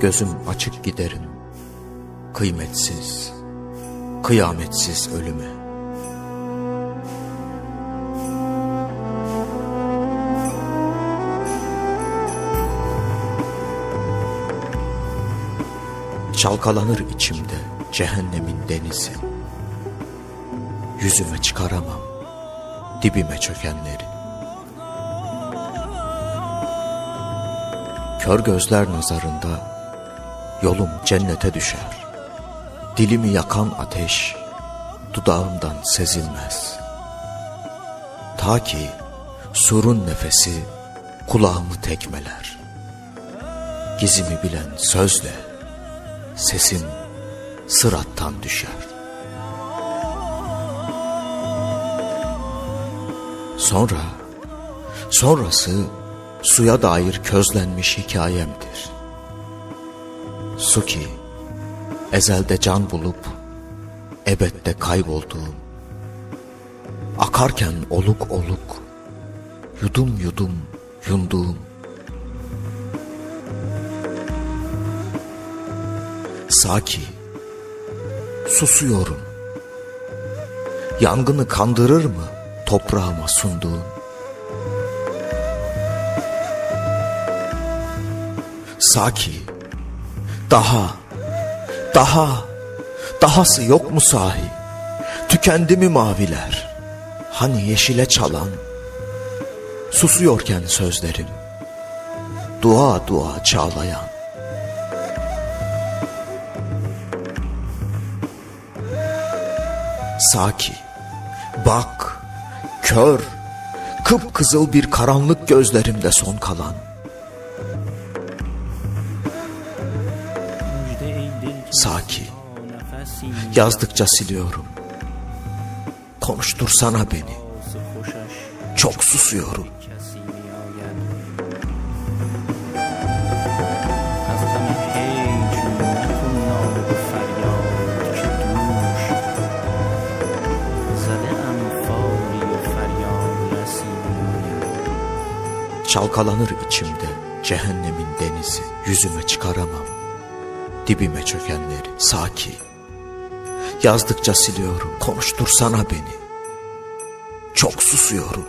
Gözüm açık giderim Kıymetsiz Kıyametsiz ölüme. Çalkalanır içimde cehennemin denizi. Yüzüme çıkaramam dibime çökenleri. Kör gözler nazarında yolum cennete düşer. Dilimi yakan ateş dudağımdan sezilmez. Ta ki surun nefesi kulağımı tekmeler. Gizimi bilen sözle sesim sırattan düşer. Sonra, sonrası suya dair közlenmiş hikayemdir. Su ki, ezelde can bulup, ebedde kaybolduğum, akarken oluk oluk, yudum yudum yunduğum, Saki, susuyorum. Yangını kandırır mı toprağıma sunduğun? Saki, daha, daha, dahası yok mu sahi? Tükendi mi maviler? Hani yeşile çalan? Susuyorken sözlerim, dua dua çağlayan. Saki, bak, kör, kıpkızıl bir karanlık gözlerimde son kalan. Saki, yazdıkça siliyorum. Konuştursana beni, çok susuyorum. Çalkalanır içimde cehennemin denizi, yüzüme çıkaramam. Dibime çökenleri, Saki. Yazdıkça siliyorum, konuştursana beni. Çok susuyorum.